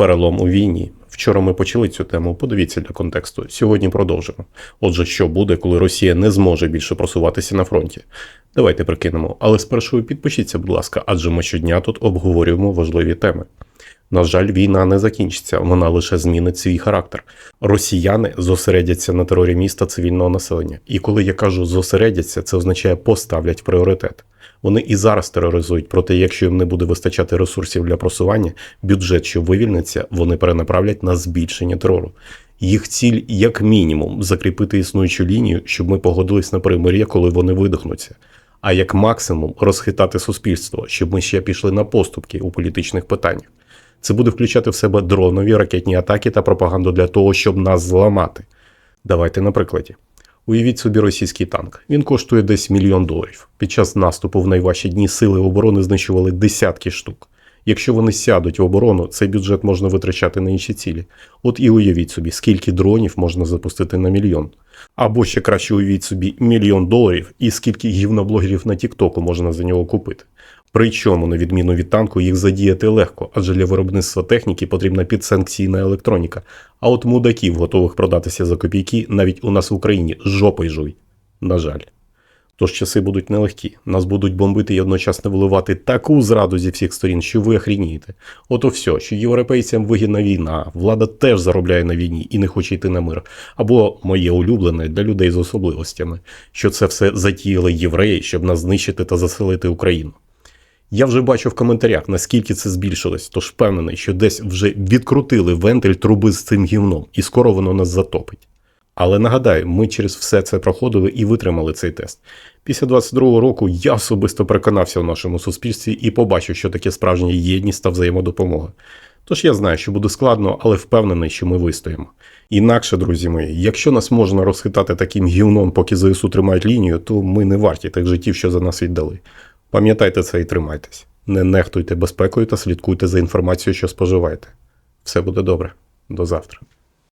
Перелом у війні. Вчора ми почали цю тему. Подивіться для контексту. Сьогодні продовжимо. Отже, що буде, коли Росія не зможе більше просуватися на фронті? Давайте прикинемо. Але спершу підпишіться, будь ласка, адже ми щодня тут обговорюємо важливі теми. На жаль, війна не закінчиться, вона лише змінить свій характер. Росіяни зосередяться на терорі міста цивільного населення. І коли я кажу зосередяться, це означає поставлять пріоритет. Вони і зараз тероризують, проте якщо їм не буде вистачати ресурсів для просування, бюджет, що вивільниться, вони перенаправлять на збільшення терору. Їх ціль, як мінімум, закріпити існуючу лінію, щоб ми погодились на перемир'я, коли вони видихнуться. А як максимум розхитати суспільство, щоб ми ще пішли на поступки у політичних питаннях. Це буде включати в себе дронові ракетні атаки та пропаганду для того, щоб нас зламати. Давайте на прикладі. Уявіть собі російський танк. Він коштує десь мільйон доларів. Під час наступу в найважчі дні сили оборони знищували десятки штук. Якщо вони сядуть в оборону, цей бюджет можна витрачати на інші цілі. От і уявіть собі, скільки дронів можна запустити на мільйон. Або ще краще уявіть собі мільйон доларів і скільки гівноблогерів на Тіктоку можна за нього купити. Причому, на відміну від танку, їх задіяти легко, адже для виробництва техніки потрібна підсанкційна електроніка. А от мудаків, готових продатися за копійки, навіть у нас в Україні жопой жуй. На жаль. Тож часи будуть нелегкі. Нас будуть бомбити і одночасно виливати таку зраду зі всіх сторін, що ви охрінієте. Ото все, що європейцям вигідна війна, влада теж заробляє на війні і не хоче йти на мир. Або моє улюблене для людей з особливостями, що це все затіяли євреї, щоб нас знищити та заселити Україну. Я вже бачу в коментарях, наскільки це збільшилось, тож впевнений, що десь вже відкрутили вентиль труби з цим гівном, і скоро воно нас затопить. Але нагадаю, ми через все це проходили і витримали цей тест. Після 22-го року я особисто переконався в нашому суспільстві і побачив, що таке справжня єдність та взаємодопомога. Тож я знаю, що буде складно, але впевнений, що ми вистоїмо. Інакше, друзі мої, якщо нас можна розхитати таким гівном, поки ЗСУ тримають лінію, то ми не варті тих життів, що за нас віддали. Пам'ятайте це і тримайтесь. Не нехтуйте безпекою та слідкуйте за інформацією, що споживаєте. Все буде добре. До завтра.